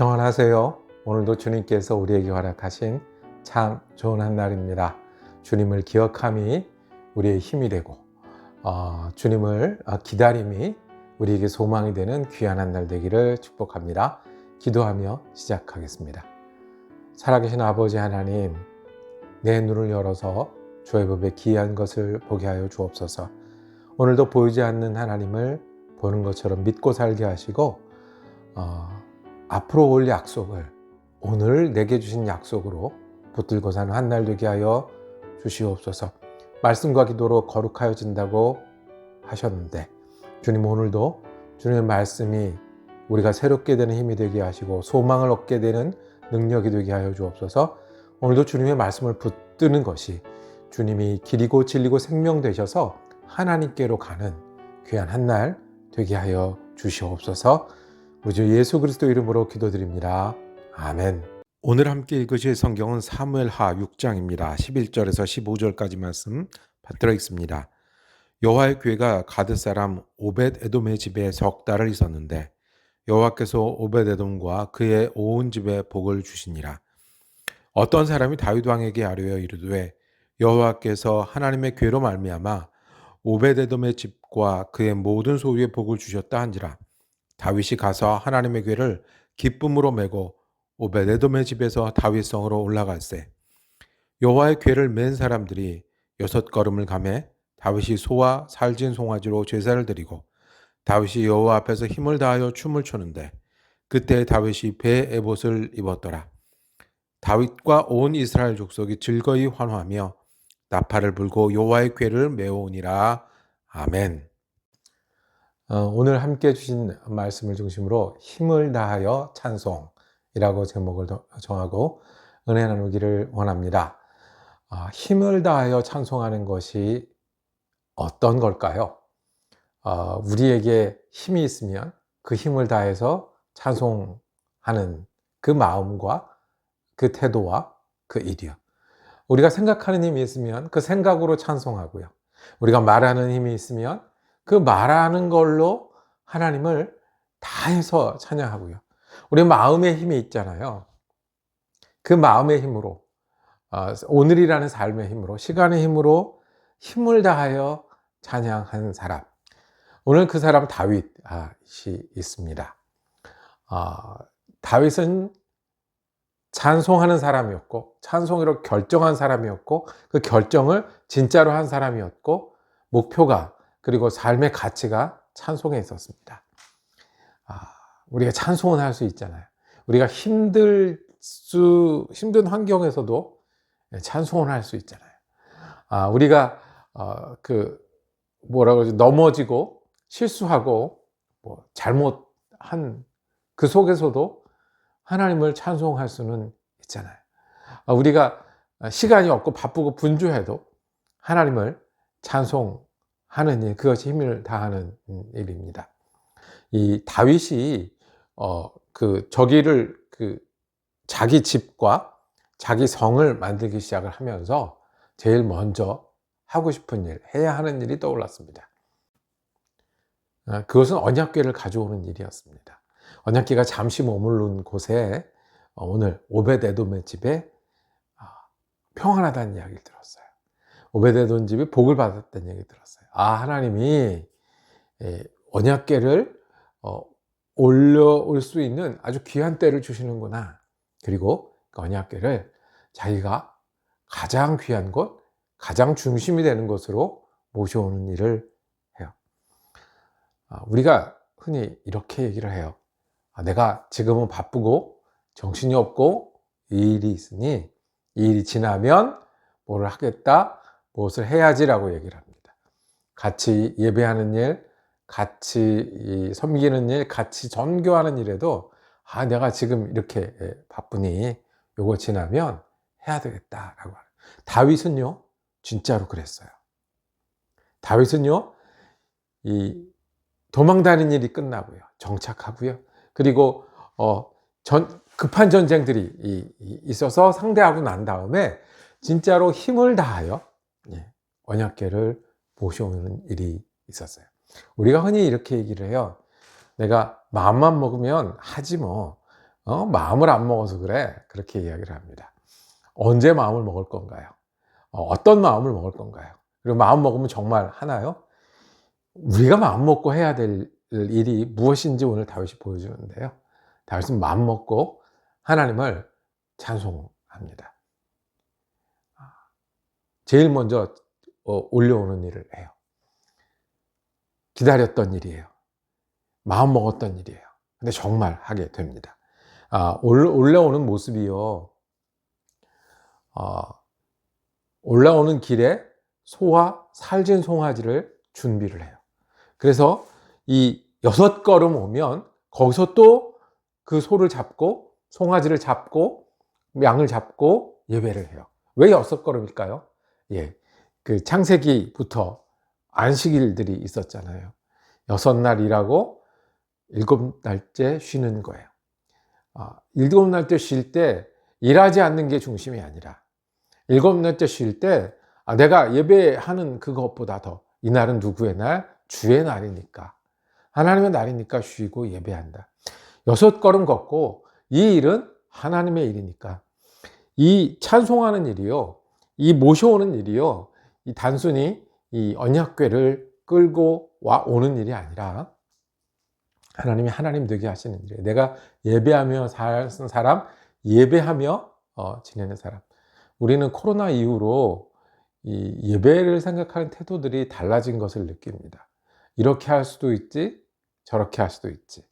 평안하세요. 오늘도 주님께서 우리에게 허락하신 참 좋은 한 날입니다. 주님을 기억함이 우리의 힘이 되고 어, 주님을 어, 기다림이 우리에게 소망이 되는 귀한 한 날 되기를 축복합니다. 기도하며 시작하겠습니다. 살아계신 아버지 하나님, 내 눈을 열어서 주의 법에 기이한 것을 보게 하여 주옵소서. 오늘도 보이지 않는 하나님을 보는 것처럼 믿고 살게 하시고 어, 앞으로 올 약속을 오늘 내게 주신 약속으로 붙들고 사는 한 날 되게 하여 주시옵소서. 말씀과 기도로 거룩하여진다고 하셨는데 주님 오늘도 주님의 말씀이 우리가 새롭게 되는 힘이 되게 하시고 소망을 얻게 되는 능력이 되게 하여 주옵소서. 오늘도 주님의 말씀을 붙드는 것이 주님이 길이고 진리고 생명 되셔서 하나님께로 가는 귀한 한 날 되게 하여 주시옵소서. 우리 주 예수 그리스도 이름으로 기도드립니다. 아멘. 오늘 함께 읽으실 성경은 사무엘하 6장입니다. 11절에서 15절까지 말씀 받들어 있습니다. 여호와의 교회가 가드 사람 오벳 에돔의 집에 석 달을 있었는데 여호와께서 오벳 에돔과 그의 온 집에 복을 주시니라. 어떤 사람이 다윗 왕에게 아뢰어 이르되 여호와께서 하나님의 괴로 말미암아 오벳 에돔의 집과 그의 모든 소유에 복을 주셨다 한지라. 다윗이 가서 하나님의 괴를 기쁨으로 메고 오베데돔의 집에서 다윗성으로 올라갈세. 여호와의 괴를 맨 사람들이 여섯 걸음을 가매 다윗이 소와 살진 송아지로 제사를 드리고 다윗이 여호와 앞에서 힘을 다하여 춤을 추는데 그때 다윗이 배 에봇을 입었더라. 다윗과 온 이스라엘 족속이 즐거이 환호하며 나팔을 불고 여호와의 괴를 메오니라. 아멘. 어, 오늘 함께 주신 말씀을 중심으로 힘을 다하여 찬송이라고 제목을 정하고 은혜 나누기를 원합니다. 아, 힘을 다하여 찬송하는 것이 어떤 걸까요? 아, 우리에게 힘이 있으면 그 힘을 다해서 찬송하는 그 마음과 그 태도와 그 일이요. 우리가 생각하는 힘이 있으면 그 생각으로 찬송하고요. 우리가 말하는 힘이 있으면 그 말하는 걸로 하나님을 다해서 찬양하고요. 우리 마음의 힘이 있잖아요. 그 마음의 힘으로, 오늘이라는 삶의 힘으로, 시간의 힘으로 힘을 다하여 찬양한 사람. 오늘 그 사람 다윗이 있습니다. 다윗은 찬송하는 사람이었고, 찬송으로 결정한 사람이었고, 그 결정을 진짜로 한 사람이었고, 목표가 그리고 삶의 가치가 찬송에 있었습니다. 아, 우리가 찬송은 할수 있잖아요. 우리가 힘들 수, 힘든 환경에서도 찬송을 할 수 있잖아요. 아, 우리가, 어, 그, 뭐라 그러지, 넘어지고, 실수하고, 뭐, 잘못한 그 속에서도 하나님을 찬송할 수는 있잖아요. 아, 우리가 시간이 없고 바쁘고 분주해도 하나님을 찬송 하는 일, 그것이 힘을 다하는 일입니다. 이 다윗이 어, 그 저기를 그 자기 집과 자기 성을 만들기 시작을 하면서 제일 먼저 하고 싶은 일, 해야 하는 일이 떠올랐습니다. 아, 그것은 언약궤를 가져오는 일이었습니다. 언약궤가 잠시 머무른 곳에 어, 오늘 오베데돔의 집에 아, 평안하다는 이야기를 들었어요. 오베데돔 집이 복을 받았다는 얘기 들었어요. 아, 하나님이 예, 언약계를 어, 올려올 수 있는 아주 귀한 때를 주시는구나. 그리고 그 언약계를 자기가 가장 귀한 곳, 가장 중심이 되는 곳으로 모셔오는 일을 해요. 아, 우리가 흔히 이렇게 얘기를 해요. 아, 내가 지금은 바쁘고 정신이 없고 이 일이 있으니 이 일이 지나면 뭘 하겠다, 무엇을 해야지라고 얘기를 합니다. 같이 예배하는 일, 같이 섬기는 일, 같이 전교하는 일에도 아, 내가 지금 이렇게 예, 바쁘니 요거 지나면 해야 되겠다라고. 다윗은요, 진짜로 그랬어요. 다윗은요, 이 도망 다니는 일이 끝나고요. 정착하고요. 그리고 어, 전, 급한 전쟁들이 있어서 상대하고 난 다음에 진짜로 힘을 다하여 예, 언약계를 모셔오는 일이 있었어요. 우리가 흔히 이렇게 얘기를 해요. 내가 마음만 먹으면 하지 뭐. 어? 마음을 안 먹어서 그래. 그렇게 이야기를 합니다. 언제 마음을 먹을 건가요? 어, 떤 마음을 먹을 건가요? 그리고 마음 먹으면 정말 하나요? 우리가 마음 먹고 해야 될 일이 무엇인지 오늘 다윗이 보여주는데요. 다윗은 마음 먹고 하나님을 찬송합니다. 제일 먼저 어, 올려오는 일을 해요. 기다렸던 일이에요. 마음 먹었던 일이에요. 근데 정말 하게 됩니다. 아, 올라오는 모습이요. 아, 올라오는 길에 소와 살진 송아지를 준비를 해요. 그래서 이 여섯 걸음 오면 거기서 또 그 소를 잡고 송아지를 잡고 양을 잡고 예배를 해요. 왜 여섯 걸음일까요? 예. 그 창세기부터 안식일들이 있었잖아요. 여섯 날 일하고 일곱 날째 쉬는 거예요. 아, 일곱 날째 쉴 때 일하지 않는 게 중심이 아니라 일곱 날째 쉴때 아, 내가 예배하는 그것보다 더 이날은 누구의 날? 주의 날이니까 하나님의 날이니까 쉬고 예배한다. 여섯 걸음 걷고 이 일은 하나님의 일이니까 이 찬송하는 일이요, 이 모셔오는 일이요, 이 단순히 이 언약궤를 끌고 와 오는 일이 아니라 하나님이 하나님 되게 하시는 일이에요. 내가 예배하며 사는 사람, 예배하며 어, 지내는 사람. 우리는 코로나 이후로 이 예배를 생각하는 태도들이 달라진 것을 느낍니다. 이렇게 할 수도 있지, 저렇게 할 수도 있지.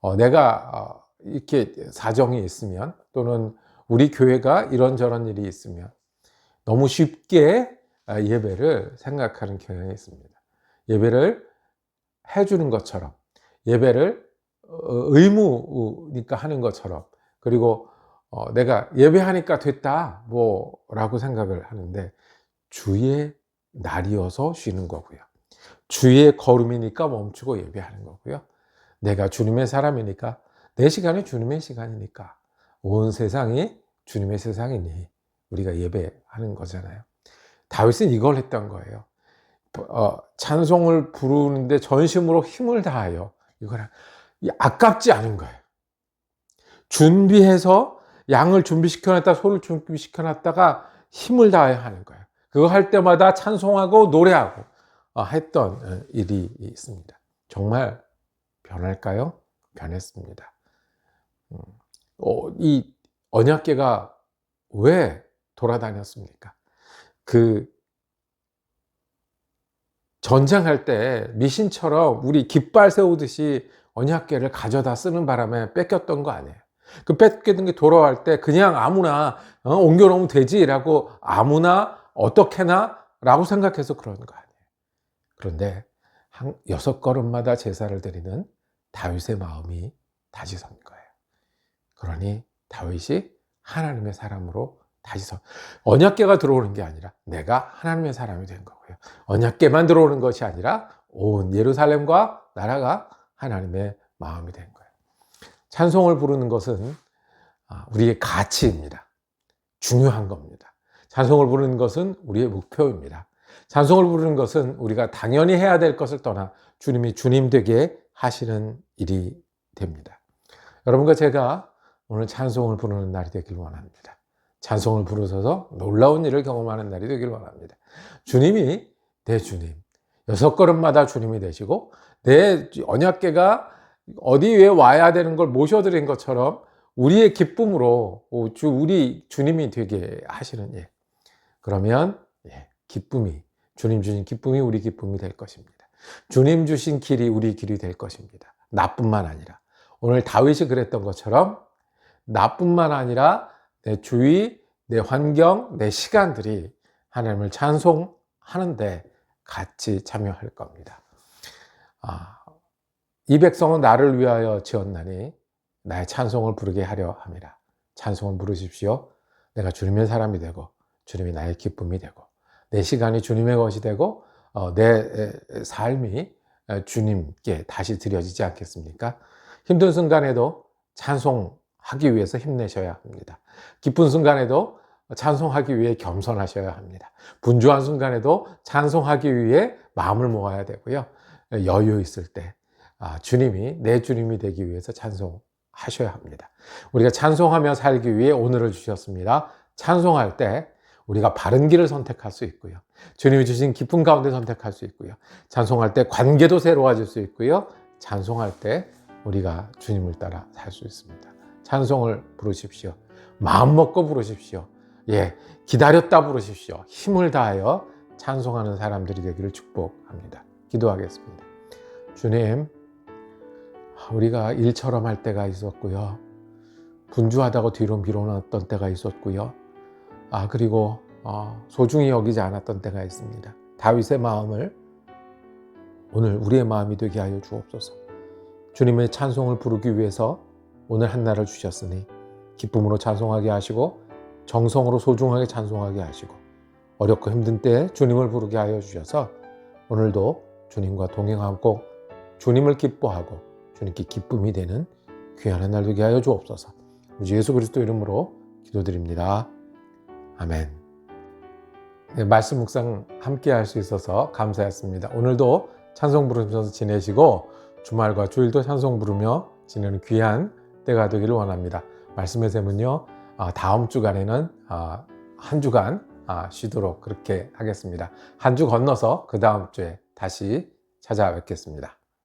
어, 내가 어, 이렇게 사정이 있으면 또는 우리 교회가 이런저런 일이 있으면 너무 쉽게 아, 예배를 생각하는 경향이 있습니다. 예배를 해주는 것처럼, 예배를 어, 의무니까 하는 것처럼, 그리고 어, 내가 예배하니까 됐다, 뭐라고 생각을 하는데, 주의 날이어서 쉬는 거고요. 주의 걸음이니까 멈추고 예배하는 거고요. 내가 주님의 사람이니까, 내 시간이 주님의 시간이니까, 온 세상이 주님의 세상이니 우리가 예배하는 거잖아요. 다윗은 이걸 했던 거예요. 어, 찬송을 부르는데 전심으로 힘을 다하여 이걸 아깝지 않은 거예요. 준비해서 양을 준비시켜 놨다 소를 준비시켜 놨다가 힘을 다해 하는 거예요. 그거 할 때마다 찬송하고 노래하고 어, 했던 어, 일이 있습니다. 정말 변할까요? 변했습니다. 음, 어, 이 언약계가 왜 돌아다녔습니까? 그 전쟁할 때 미신처럼 우리 깃발 세우듯이 언약계를 가져다 쓰는 바람에 뺏겼던 거 아니에요. 그 뺏겼던 게 돌아갈 때 그냥 아무나 어, 옮겨놓으면 되지라고 아무나 어떻게나 라고 생각해서 그런 거 아니에요. 그런데 한 여섯 걸음마다 제사를 드리는 다윗의 마음이 다시 선 거예요. 그러니 다윗이 하나님의 사람으로 다시 선. 언약계가 들어오는 게 아니라 내가 하나님의 사람이 된 거고요. 언약계만 들어오는 것이 아니라 온 예루살렘과 나라가 하나님의 마음이 된 거예요. 찬송을 부르는 것은 아, 우리의 가치입니다. 중요한 겁니다. 찬송을 부르는 것은 우리의 목표입니다. 찬송을 부르는 것은 우리가 당연히 해야 될 것을 떠나 주님이 주님 되게 하시는 일이 됩니다. 여러분과 제가 오늘 찬송을 부르는 날이 되길 원합니다. 찬송을 부르셔서 놀라운 일을 경험하는 날이 되길 원합니다. 주님이 내 주님, 여섯 걸음마다 주님이 되시고 내 언약계가 어디에 와야 되는 걸 모셔드린 것처럼 우리의 기쁨으로 주 우리 주님이 되게 하시는 예. 그러면 예, 기쁨이 주님 주신 기쁨이 우리 기쁨이 될 것입니다. 주님 주신 길이 우리 길이 될 것입니다. 나뿐만 아니라 오늘 다윗이 그랬던 것처럼 나뿐만 아니라 내 주위, 내 환경, 내 시간들이 하나님을 찬송하는데 같이 참여할 겁니다. 아, 이 백성은 나를 위하여 지었나니 나의 찬송을 부르게 하려 함이라. 찬송을 부르십시오. 내가 주님의 사람이 되고 주님이 나의 기쁨이 되고 내 시간이 주님의 것이 되고 어, 내 삶이 주님께 다시 드려지지 않겠습니까? 힘든 순간에도 찬송 하기 위해서 힘내셔야 합니다. 기쁜 순간에도 찬송하기 위해 겸손하셔야 합니다. 분주한 순간에도 찬송하기 위해 마음을 모아야 되고요. 여유 있을 때 아, 주님이 내 주님이 되기 위해서 찬송하셔야 하셔야 합니다. 우리가 찬송하며 살기 위해 오늘을 주셨습니다. 찬송할 때 우리가 바른 길을 선택할 수 있고요. 주님이 주신 기쁨 가운데 선택할 수 있고요. 찬송할 때 관계도 새로워질 수 있고요. 찬송할 때 우리가 주님을 따라 살 수 있습니다. 찬송을 부르십시오. 마음 먹고 부르십시오. 예, 기다렸다 부르십시오. 힘을 다하여 찬송하는 사람들이 되기를 축복합니다. 기도하겠습니다. 주님, 우리가 일처럼 할 때가 있었고요. 분주하다고 뒤로 밀어놨던 때가 있었고요. 아, 그리고 어, 소중히 여기지 않았던 때가 있습니다. 다윗의 마음을 오늘 우리의 마음이 되게 하여 주옵소서. 주님의 찬송을 부르기 위해서 오늘 한 날을 주셨으니 기쁨으로 찬송하게 하시고 정성으로 소중하게 찬송하게 하시고 어렵고 힘든 때에 주님을 부르게 하여 주셔서 오늘도 주님과 동행하고 주님을 기뻐하고 주님께 기쁨이 되는 귀한 한날 되게 하여 주옵소서. 우리 예수 그리스도 이름으로 기도드립니다. 아멘. 네, 말씀 묵상 함께 할 수 있어서 감사했습니다. 오늘도 찬송 부르면서 지내시고 주말과 주일도 찬송 부르며 지내는 귀한 때가 되기를 원합니다. 말씀의 샘은요, 아, 다음 주간에는 아, 한 주간 아, 쉬도록 그렇게 하겠습니다. 한 주 건너서 그 다음 주에 다시 찾아뵙겠습니다.